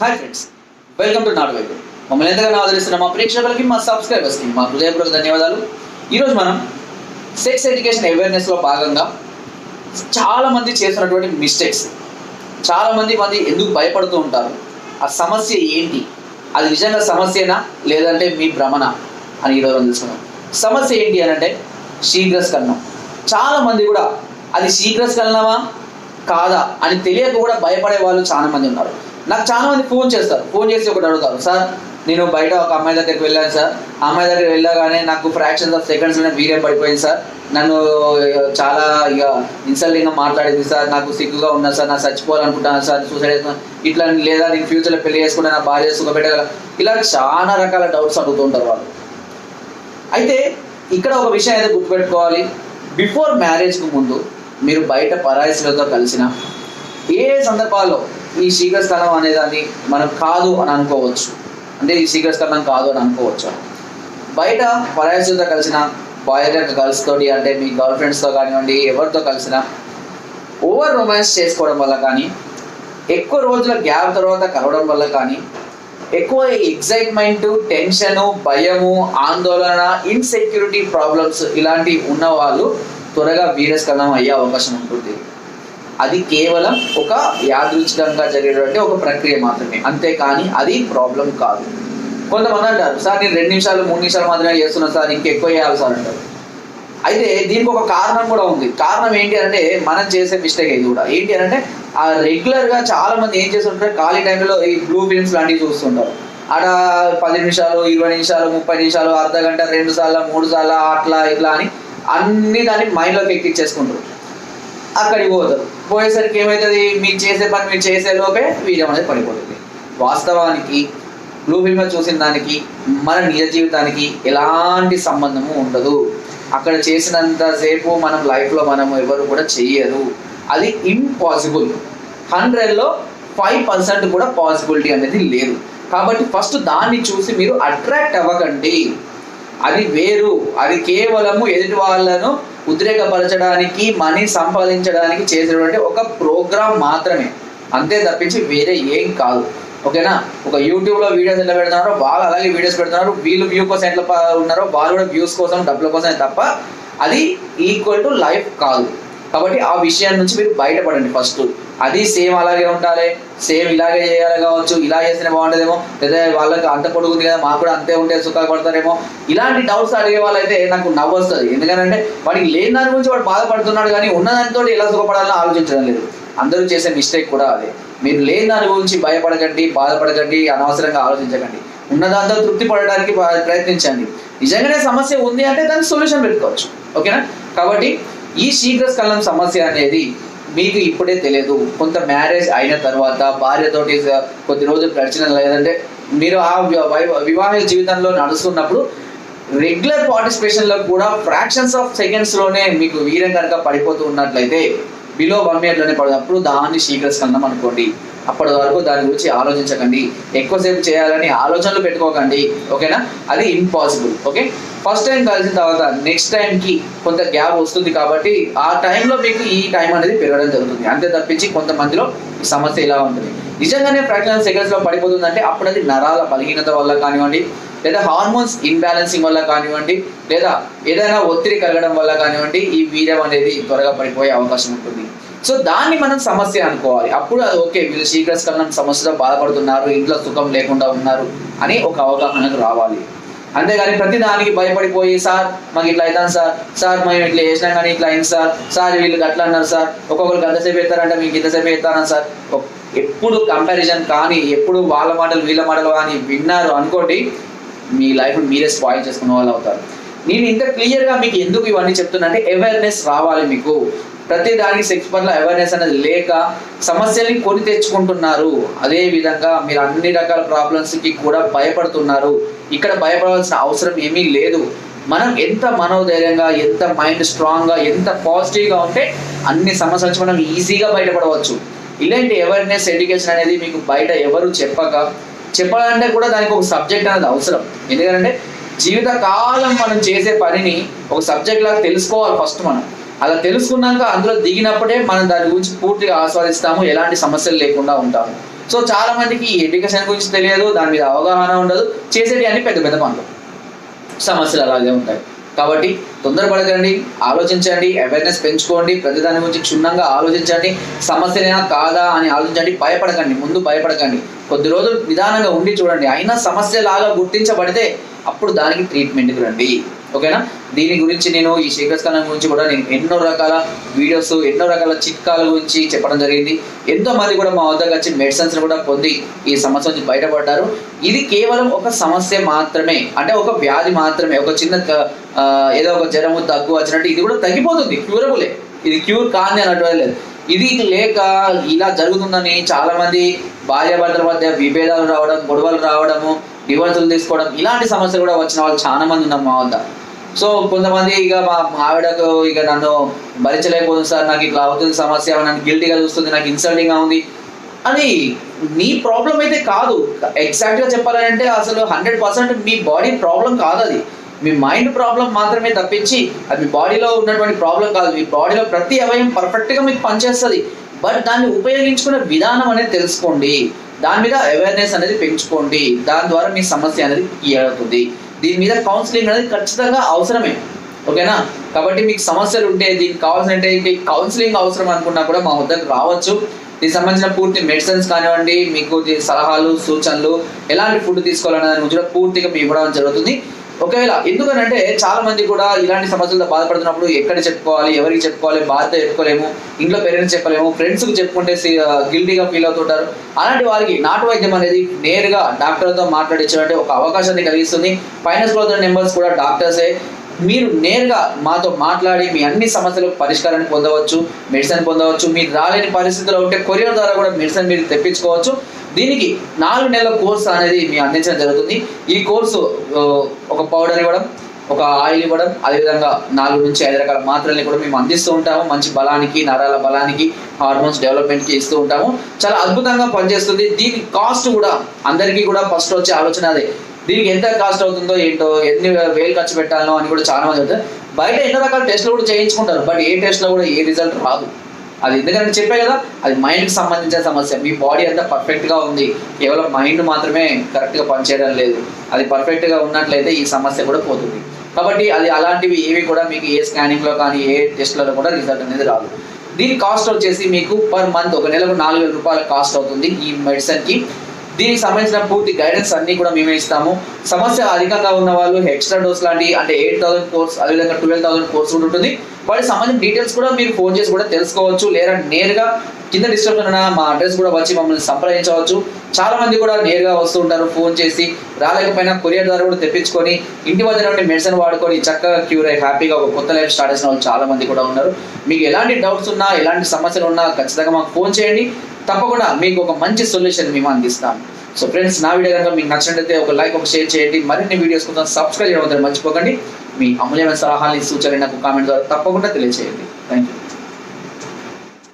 Hi friends welcome to నాట్ వైపు మమ్మల్ని ఎంతగానో ఆదరిస్తున్న మా ప్రేక్షకులకి మా సబ్స్క్రైబర్స్కి మా హృదయపూర్వక ధన్యవాదాలు. ఈరోజు మనం సెక్స్ ఎడ్యుకేషన్ అవేర్నెస్లో భాగంగా చాలామంది చేస్తున్నటువంటి మిస్టేక్స్ చాలామంది మంది ఎందుకు భయపడుతూ ఉంటారు? ఆ సమస్య ఏంటి? అది నిజంగా సమస్యనా? లేదంటే మీ భ్రమణ అని ఈరోజు మనం తెలుసుకుందాం. సమస్య ఏంటి అని అంటే శీఘ్రస్కలనం చాలా మంది కూడా అది శీఘ్రస్కలనమా కాదా? అని తెలియక కూడా భయపడే వాళ్ళు చాలా మంది ఉన్నారు. నాకు చాలా మంది ఫోన్ చేస్తారు. ఫోన్ చేసి ఒకటి అడుగుతారు. సార్ నేను బయట ఒక అమ్మాయి దగ్గరికి వెళ్ళాను సార్. అమ్మాయి దగ్గర వెళ్ళగానే నాకు ఫ్రాక్షన్స్ ఆఫ్ సెకండ్స్లోనే వీరే పడిపోయింది సార్. నన్ను చాలా ఇక ఇన్సల్టింగ్గా మాట్లాడింది సార్. నాకు సిగ్గుగా ఉన్నా సార్. నాకు చచ్చిపోవాలనుకుంటాను సార్. సూసైడ్ చేసుకున్నాను ఇట్లా లేదా నేను ఫ్యూచర్లో పెళ్ళి చేసుకుంటే నా భార్య సుఖపెట్టగల ఇలా చాలా రకాల డౌట్స్ అడుగుతుంటారు వాళ్ళు. అయితే ఇక్కడ ఒక విషయం అయితే గుర్తుపెట్టుకోవాలి. బిఫోర్ మ్యారేజ్కి ముందు మీరు బయట పరాయసులతో కలిసిన ఏ సందర్భాల్లో ఈ శీఘ్రస్థలం అనేదాన్ని మనం కాదు అని అనుకోవచ్చు. అంటే ఈ శీఘ్రస్థలం కాదు అని అనుకోవచ్చు. బయట పరాయసులతో కలిసిన బాయ్ గర్ల్స్ తోటి అంటే మీ గర్ల్ ఫ్రెండ్స్తో కానివ్వండి ఎవరితో కలిసినా ఓవర్ రొమాన్స్ చేసుకోవడం వల్ల కానీ ఎక్కువ రోజుల గ్యాప్ తర్వాత కలవడం వల్ల కానీ ఎక్కువ ఎగ్జైట్మెంట్ టెన్షన్ భయము ఆందోళన ఇన్సెక్యూరిటీ ప్రాబ్లమ్స్ ఇలాంటివి ఉన్న వాళ్ళు త్వరగా వీరస్కలం అయ్యే అవకాశం ఉంటుంది. అది కేవలం ఒక యాదృచ్ఛికంగా జరిగేటువంటి ఒక ప్రక్రియ మాత్రమే. అంతేకాని అది ప్రాబ్లం కాదు. కొంతమంది అంటారు సార్ నేను రెండు నిమిషాలు మూడు నిమిషాలు మాత్రమే చేస్తున్నా సార్ ఇంకెక్కువ చేయాలి సార్ అంటారు. అయితే దీనికి ఒక కారణం కూడా ఉంది. కారణం ఏంటి అంటే మనం చేసే మిస్టేక్ ఇది కూడా. ఏంటి అంటే ఆ రెగ్యులర్గా చాలా మంది ఏం చేస్తుంటారు ఖాళీ టైంలో ఈ బ్లూ ఫిల్మ్స్ లాంటివి చూస్తుంటారు. ఆడ పది నిమిషాలు ఇరవై నిమిషాలు ముప్పై నిమిషాలు అర్ధ గంట రెండు సార్లు మూడు సార్లు అట్లా ఇట్లా అని అన్ని దాన్ని మైండ్లోకి ఎక్కించేసుకుంటారు అక్కడికి పోతారు. పోయేసరికి ఏమవుతుంది మీరు చేసే పని మీరు చేసే లోపే వీర్యం అనేది పడిపోతుంది. వాస్తవానికి బ్లూ ఫిల్మ్ చూసిన దానికి మన నిజ జీవితానికి ఎలాంటి సంబంధము ఉండదు. అక్కడ చేసినంతసేపు మనం లైఫ్లో మనం ఎవరు కూడా చెయ్యరు. అది ఇంపాసిబుల్ హండ్రెడ్లో ఫైవ్ పర్సెంట్ కూడా పాసిబిలిటీ అనేది లేదు. కాబట్టి ఫస్ట్ దాన్ని చూసి మీరు అట్రాక్ట్ అవ్వకండి. అది వేరు. అది కేవలము ఎదుటి వాళ్ళను ఉద్రేకపరచడానికి మనీ సంపాదించడానికి చేసినటువంటి ఒక ప్రోగ్రామ్ మాత్రమే. అంతే తప్పించి వేరే ఏం కాదు. ఓకేనా? ఒక యూట్యూబ్లో వీడియోస్ ఎట్లా పెడుతున్నారో వాళ్ళు అలాగే వీడియోస్ పెడుతున్నారు. వీళ్ళు వ్యూ కోసం ఎట్లా ఉన్నారో వాళ్ళు కూడా వ్యూస్ కోసం డబ్బుల కోసం తప్ప అది ఈక్వల్ టు లైఫ్ కాదు. కాబట్టి ఆ విషయం నుంచి మీరు బయటపడండి ఫస్ట్ అది సేమ్ అలాగే ఉండాలి. సేమ్ ఇలాగే చేయాలి కావచ్చు ఇలా చేస్తేనే బాగుంటుందేమో లేదా వాళ్ళకి అంత పొడుగుంది కదా మాకు కూడా అంతే ఉంటే సుఖాలు పడతారేమో. ఇలాంటి డౌట్స్ అడిగే వాళ్ళైతే నాకు నవ్వు వస్తుంది ఎందుకంటే వాడికి లేని దాని గురించి వాడు బాధపడుతున్నాడు కానీ ఉన్నదానితో ఎలా సుఖపడాలని ఆలోచించడం లేదు. అందరూ చేసే మిస్టేక్ కూడా అదే. మీరు లేని దాని గురించి భయపడకండి బాధపడకండి అనవసరంగా ఆలోచించకండి. ఉన్న దాంతో తృప్తి పడడానికి ప్రయత్నించండి. నిజంగానే సమస్య ఉంది అంటే దానికి సొల్యూషన్ పెట్టుకోవచ్చు. ఓకేనా? కాబట్టి ఈ శీఘ్రస్కలనం సమస్య అనేది మీకు ఇప్పుడే తెలియదు కొంత మ్యారేజ్ అయిన తర్వాత భార్యతోటి కొద్ది రోజులు గడిచిన లేదంటే మీరు ఆ వివాహ జీవితంలో నడుస్తున్నప్పుడు రెగ్యులర్ పార్టిసిపేషన్లో కూడా ఫ్రాక్షన్స్ ఆఫ్ సెకండ్స్లోనే మీకు వీరం కనుక పడిపోతూ ఉన్నట్లయితే బిలో వన్ మినిట్లోనే పడదు దాన్ని శీఘ్రస్కలనం అనుకోండి. అప్పటి వరకు దాని గురించి ఆలోచించకండి. ఎక్కువసేపు చేయాలని ఆలోచనలు పెట్టుకోకండి. ఓకేనా? అది ఇంపాసిబుల్ ఓకే? ఫస్ట్ టైం కలిసిన తర్వాత నెక్స్ట్ టైంకి కొంత గ్యాప్ వస్తుంది కాబట్టి ఆ టైంలో మీకు ఈ టైం అనేది పెరగడం జరుగుతుంది. అంతే తప్పించి కొంతమందిలో ఈ సమస్య ఇలా ఉంటుంది. నిజంగానే ఫ్రాక్షన్ సెకండ్స్లో పడిపోతుందంటే అప్పుడు అది నరాల బలహీనత వల్ల కానివ్వండి లేదా హార్మోన్స్ ఇన్బ్యాలెన్సింగ్ వల్ల కానివ్వండి లేదా ఏదైనా ఒత్తిడి కలగడం వల్ల కానివ్వండి ఈ వీర్యం అనేది త్వరగా పడిపోయే అవకాశం ఉంటుంది. సో దాన్ని మనం సమస్య అనుకోవాలి. అప్పుడు అది ఓకే వీళ్ళు శీఘ్రస్కలనం సమస్యతో బాధపడుతున్నారు ఇంట్లో సుఖం లేకుండా ఉన్నారు అని ఒక అవగాహనకు రావాలి. అంతేగాని ప్రతి దానికి భయపడిపోయి సార్ మాకు ఇట్లా అవుతాను సార్ సార్ మేము ఇట్లా చేసినా కానీ ఇట్లా అయింది సార్ సార్ వీళ్ళు అట్లా అన్నారు సార్ ఒక్కొక్కరు గంటసేపు ఎత్తారంటే మీకు ఇంతసేపు ఎత్తానా సార్. ఎప్పుడు కంపారిజన్ కానీ ఎప్పుడు వాళ్ళ మాటలు వీళ్ళ మాటలు కానీ విన్నారు అనుకోండి మీ లైఫ్ మీరే స్పాయిల్ చేసుకున్న వాళ్ళు అవుతారు. నేను ఇంత క్లియర్గా మీకు ఎందుకు ఇవన్నీ చెప్తున్నా అంటే అవేర్నెస్ రావాలి మీకు. ప్రతి దానికి సెక్స్ పట్ల అవేర్నెస్ అనేది లేక సమస్యల్ని కొని తెచ్చుకుంటున్నారు. అదే విధంగా మీరు అన్ని రకాల ప్రాబ్లమ్స్కి కూడా భయపడుతున్నారు. ఇక్కడ భయపడవలసిన అవసరం ఏమీ లేదు. మనం ఎంత మనోధైర్యంగా ఎంత మైండ్ స్ట్రాంగ్గా ఎంత పాజిటివ్గా ఉంటే అన్ని సమస్యల నుంచి మనం ఈజీగా బయటపడవచ్చు. ఇలాంటి అవేర్నెస్ ఎడ్యుకేషన్ అనేది మీకు బయట ఎవరు చెప్పక చెప్పాలంటే కూడా దానికి ఒక సబ్జెక్ట్ అనేది అవసరం. ఎందుకంటే జీవితకాలం మనం చేసే పనిని ఒక సబ్జెక్ట్ లాగా తెలుసుకోవాలి ఫస్ట్ మనం. అలా తెలుసుకున్నాక అందులో దిగినప్పుడే మనం దాని గురించి పూర్తిగా ఆస్వాదిస్తాము ఎలాంటి సమస్యలు లేకుండా ఉంటాము. సో చాలా మందికి ఈ ఎడ్యుకేషన్ గురించి తెలియదు దాని మీద అవగాహన ఉండదు చేసేటి అన్ని పెద్ద పెద్ద పనులు. సమస్యలు అలాగే ఉంటాయి. కాబట్టి తొందరపడకండి ఆలోచించండి అవేర్నెస్ పెంచుకోండి ప్రతి దాని గురించి క్షుణ్ణంగా ఆలోచించండి సమస్యలైనా కాదా అని ఆలోచించండి భయపడకండి ముందు భయపడకండి. కొద్ది రోజులు నిదానంగా ఉండి చూడండి అయినా సమస్య లాగా గుర్తించబడితే అప్పుడు దానికి ట్రీట్మెంట్కి రండి. ఓకేనా? దీని గురించి నేను ఈ శీఘ్రస్కలనం గురించి కూడా నేను ఎన్నో రకాల వీడియోస్ ఎన్నో రకాల చిట్కాల గురించి చెప్పడం జరిగింది. ఎంతో మంది కూడా మా వద్దకు వచ్చి మెడిసిన్స్ కూడా పొంది ఈ సమస్య నుంచి బయటపడ్డారు. ఇది కేవలం ఒక సమస్య మాత్రమే అంటే ఒక వ్యాధి మాత్రమే ఒక చిన్న ఏదో ఒక జ్వరము దగ్గు వచ్చినట్టు ఇది కూడా తగ్గిపోతుంది క్యూరబులే ఇది క్యూర్ కాని అన్నట్టు లేదు. ఇది లేక ఇలా జరుగుతుందని చాలా మంది భార్యాభర్తల మధ్య విభేదాలు రావడం గొడవలు రావడము డివోర్సులు తీసుకోవడం. ఇలాంటి సమస్యలు కూడా వచ్చిన వాళ్ళు చాలా మంది ఉన్నారు మా వద్ద. సో కొంతమంది ఇక మా ఆవిడకు ఇక నన్ను భరించలేకపోతుంది సార్ నాకు ఇట్లా అవుతుంది సమస్య నన్ను గిల్టీగా చూస్తుంది నాకు ఇన్సల్టింగ్గా ఉంది అని మీ ప్రాబ్లం అయితే కాదు. ఎగ్జాక్ట్గా చెప్పాలంటే అసలు హండ్రెడ్ పర్సెంట్ మీ బాడీ ప్రాబ్లం కాదు అది. మీ మైండ్ ప్రాబ్లం మాత్రమే తప్పించి అది మీ బాడీలో ఉన్నటువంటి ప్రాబ్లం కాదు. మీ బాడీలో ప్రతి అవయం పర్ఫెక్ట్గా మీకు పనిచేస్తుంది. బట్ దాన్ని ఉపయోగించుకునే విధానం అనేది తెలుసుకోండి. దాని మీద అవేర్నెస్ అనేది పెంచుకోండి. దాని ద్వారా మీ సమస్య అనేది క్లియర్ అవుతుంది. దీని మీద కౌన్సిలింగ్ అనేది ఖచ్చితంగా అవసరమే. ఓకేనా? కాబట్టి మీకు సమస్యలు ఉంటే దీనికి కావాల్సిన కౌన్సిలింగ్ అవసరం అనుకున్నా కూడా మా వద్దకు రావచ్చు. దీనికి సంబంధించిన పూర్తి మెడిసిన్స్ కానివ్వండి మీకు సలహాలు సూచనలు ఎలాంటి ఫుడ్ తీసుకోవాలనే దాని గురించి కూడా పూర్తిగా మీ ఇవ్వడం జరుగుతుంది. ఒకవేళ ఎందుకనంటే చాలా మంది కూడా ఇలాంటి సమస్యలతో బాధపడుతున్నప్పుడు ఎక్కడ చెప్పుకోవాలి ఎవరికి చెప్పుకోవాలి బాధ్యత చెప్పుకోలేము ఇంట్లో పేరెంట్స్ చెప్పలేము ఫ్రెండ్స్కి చెప్పుకుంటే గిల్టీగా ఫీల్ అవుతుంటారు. అలాంటి వారికి నాటు వైద్యం అనేది నేరుగా డాక్టర్తో మాట్లాడించేటువంటి ఒక అవకాశాన్ని కలిగిస్తుంది. ఫైనాన్స్ స్క్రోల్ నెంబర్స్ కూడా డాక్టర్సే. మీరు నేరుగా మాతో మాట్లాడి మీ అన్ని సమస్యలకు పరిష్కారాన్ని పొందవచ్చు మెడిసిన్ పొందవచ్చు మీరు రాలేని పరిస్థితిలో ఉంటే కొరియర్ ద్వారా కూడా మెడిసిన్ మీరు తెప్పించుకోవచ్చు. దీనికి నాలుగు నెలల కోర్సు అనేది మీ అందించడం జరుగుతుంది. ఈ కోర్సు ఒక పౌడర్ ఇవ్వడం ఒక ఆయిల్ ఇవ్వడం అదేవిధంగా నాలుగు నుంచి ఐదు రకాల మాత్రల్ని కూడా మేము అందిస్తూ ఉంటాము. మంచి బలానికి నరాల బలానికి హార్మోన్స్ డెవలప్మెంట్కి ఇస్తూ ఉంటాము. చాలా అద్భుతంగా పనిచేస్తుంది. దీని కాస్ట్ కూడా అందరికీ కూడా ఫస్ట్ వచ్చే ఆలోచన అదే. దీనికి ఎంత కాస్ట్ అవుతుందో ఏంటో ఎన్ని వేలు ఖర్చు పెట్టాలనో అని కూడా చాలా మంది చెప్తారు. బయట ఎన్నో రకాల టెస్ట్లు కూడా చేయించుకుంటారు బట్ ఏ టెస్ట్లో కూడా ఏ రిజల్ట్ రాదు. అది ఎందుకంటే చెప్పే కదా అది మైండ్కి సంబంధించిన సమస్య. మీ బాడీ అంతా పర్ఫెక్ట్గా ఉంది. కేవలం మైండ్ మాత్రమే కరెక్ట్గా పనిచేయడం లేదు. అది పర్ఫెక్ట్గా ఉన్నట్లయితే ఈ సమస్య కూడా పోతుంది. కాబట్టి అది అలాంటివి ఏవి కూడా మీకు ఏ స్కానింగ్లో కానీ ఏ టెస్ట్లలో కూడా రిజల్ట్ అనేది రాదు. దీని కాస్ట్ వచ్చేసి మీకు పర్ మంత్ ఒక నెలకు నాలుగు వేల రూపాయల కాస్ట్ అవుతుంది ఈ మెడిసిన్కి దీనికి సంబంధించిన పూర్తి గైడెన్స్ అన్ని కూడా మేమే ఇస్తాము. సమస్య అధికంగా ఉన్న వాళ్ళు ఎక్స్ట్రా డోస్ లాంటి అంటే ఎయిట్ థౌసండ్ కోర్స్ అదేవిధంగా ట్వెల్వ్ థౌసండ్ కోర్స్ కూడా ఉంటుంది. వాటికి సంబంధించిన డీటెయిల్స్ కూడా మీరు ఫోన్ చేసి కూడా తెలుసుకోవచ్చు. లేదా నేరుగా కింద డిస్క్రిప్షన్ ఉన్న మా అడ్రస్ కూడా వచ్చి మమ్మల్ని సంప్రదించవచ్చు. చాలా మంది కూడా నేరుగా వస్తూ ఉంటారు ఫోన్ చేసి. రాలేకపోయినా కొరియర్ ద్వారా కూడా తెప్పించుకొని ఇంటి వద్ద నుండి మెడిసిన్ వాడుకొని చక్కగా క్యూర్ అయ్యి హ్యాపీగా ఒక కొత్త లైఫ్ స్టార్ట్ చేసిన వాళ్ళు చాలా మంది కూడా ఉన్నారు. మీకు ఎలాంటి డౌట్స్ ఉన్నా ఎలాంటి సమస్యలు ఉన్నా ఖచ్చితంగా మాకు ఫోన్ చేయండి. తప్పకుండా మీకు ఒక మంచి సొల్యూషన్ మేము అందిస్తాం. సో ఫ్రెండ్స్ నా వీడియో కనుక మీకు నచ్చినట్లయితే ఒక లైక్ ఒక షేర్ చేయండి. మరిన్ని వీడియోస్ కోసం సబ్స్క్రైబ్ చేయడం మర్చిపోకండి. మీ అమూల్యమైన సలహాలు సూచనలు నాకు కామెంట్ ద్వారా తప్పకుండా తెలియజేయండి థ్యాంక్ యూ